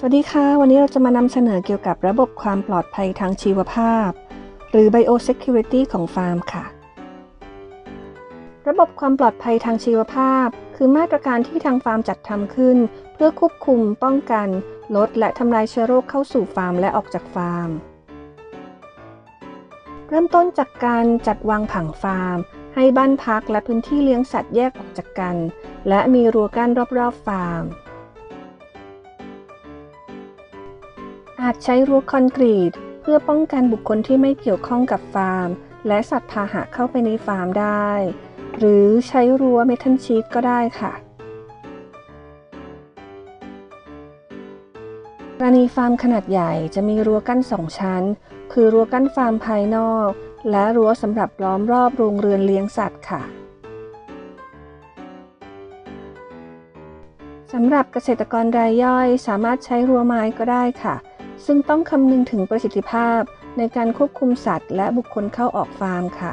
สวัสดีค่ะ วันนี้เราจะมานำเสนอเกี่ยวกับระบบความปลอดภัยทางชีวภาพ หรือ Biosecurity ของฟาร์มค่ะ ระบบความปลอดภัยทางชีวภาพ คือมาตรการที่ทางฟาร์มจัดทำขึ้น เพื่อควบคุม ป้องกัน ลด และทำลายเชื้อโรคเข้าสู่ฟาร์มและออกจากฟาร์ม เริ่มต้นจากการจัดวางผังฟาร์ม ให้บ้านพักและพื้นที่เลี้ยงสัตว์แยกออกจากกัน และมีรั้วกั้นรอบๆฟาร์ม อาจใช้รั้วคอนกรีต เพื่อป้องกันบุคคลที่ไม่เกี่ยวข้องกับฟาร์ม และสัตว์พาหะเข้าไปในฟาร์มได้ หรือใช้รั้วเมทัลชีตก็ได้ค่ะกรณีฟาร์มขนาดใหญ่จะมีรั้วกั้นสองชั้น คือรั้วกั้นฟาร์มภายนอก และรั้วสำหรับล้อมรอบโรงเรือนเลี้ยงสัตว์ค่ะสำหรับเกษตรกรรายย่อยสามารถใช้รั้วไม้ก็ได้ค่ะ ซึ่งต้องคำนึงถึงประสิทธิภาพในการควบคุมสัตว์ และบุคคลเข้าออกฟาร์มค่ะ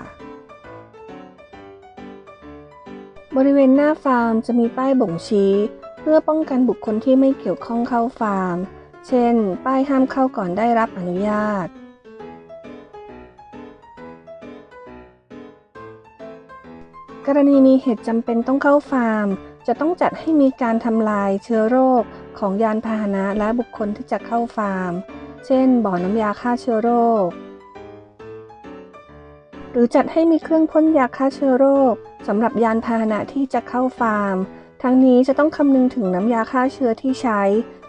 บริเวณหน้าฟาร์มจะมีป้ายบ่งชี้ เพื่อป้องกันบุคคลที่ไม่เกี่ยวข้องเข้าฟาร์ม เช่น ป้ายห้ามเข้าก่อนได้รับอนุญาตกรณีมีเหตุจำเป็นต้องเข้าฟาร์ม จะต้องจัดให้มีการทำลายเชื้อโรคของยานพาหนะและบุคคลที่จะเข้าฟาร์ม เช่น บ่อน้ำยาฆ่าเชื้อโรค หรือจัดให้มีเครื่องพ่นยาฆ่าเชื้อโรคสำหรับยานพาหนะที่จะเข้าฟาร์ม ทั้งนี้จะต้องคำนึงถึงน้ำยาฆ่าเชื้อที่ใช้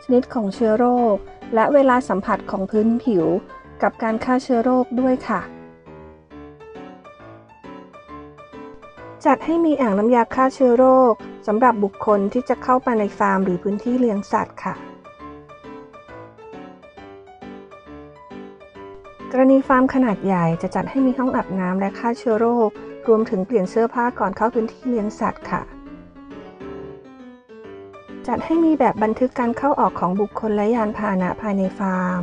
ชนิดของเชื้อโรค และเวลาสัมผัสของพื้นผิว กับการฆ่าเชื้อโรคด้วยค่ะจัดให้มีอ่างน้ำยาฆ่าเชื้อโรค สำหรับบุคคลที่จะเข้าไปในฟาร์มหรือพื้นที่เลี้ยงสัตว์ค่ะ กรณีฟาร์มขนาดใหญ่จะจัดให้มีห้องอาบน้ำและฆ่าเชื้อโรค รวมถึงเปลี่ยนเสื้อผ้าก่อนเข้าพื้นที่เลี้ยงสัตว์ค่ะ จัดให้มีแบบบันทึกการเข้าออกของบุคคลและยานพาหนะภายในฟาร์ม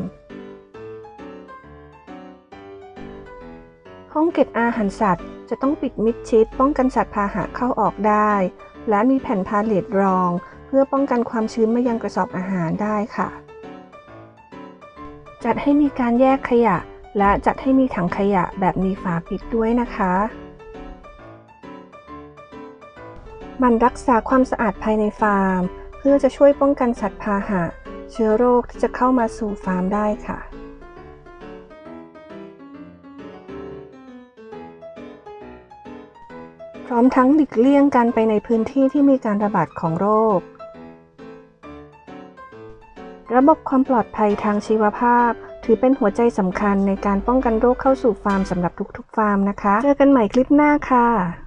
ห้องเก็บอาหารสัตว์จะต้องปิดมิดชิดป้องกันสัตว์พาหะเข้าออกได้ และมีแผ่นพาเลตรอง เพื่อป้องกันความชื้นมายังกระสอบอาหารได้ค่ะ จัดให้มีการแยกขยะ และจัดให้มีถังขยะแบบมีฝาปิดด้วยนะคะมันรักษาความสะอาดภายในฟาร์ม เพื่อจะช่วยป้องกันสัตว์พาหะ เชื้อโรคที่จะเข้ามาสู่ฟาร์มได้ค่ะ พร้อมทั้งหลีกเลี่ยงการไปในพื้นที่ที่มีการระบาดของโรค ระบบความปลอดภัยทางชีวภาพ ถือเป็นหัวใจสำคัญในการป้องกันโรคเข้าสู่ฟาร์มสำหรับทุกๆ ฟาร์มนะคะ เจอกันใหม่คลิปหน้าค่ะ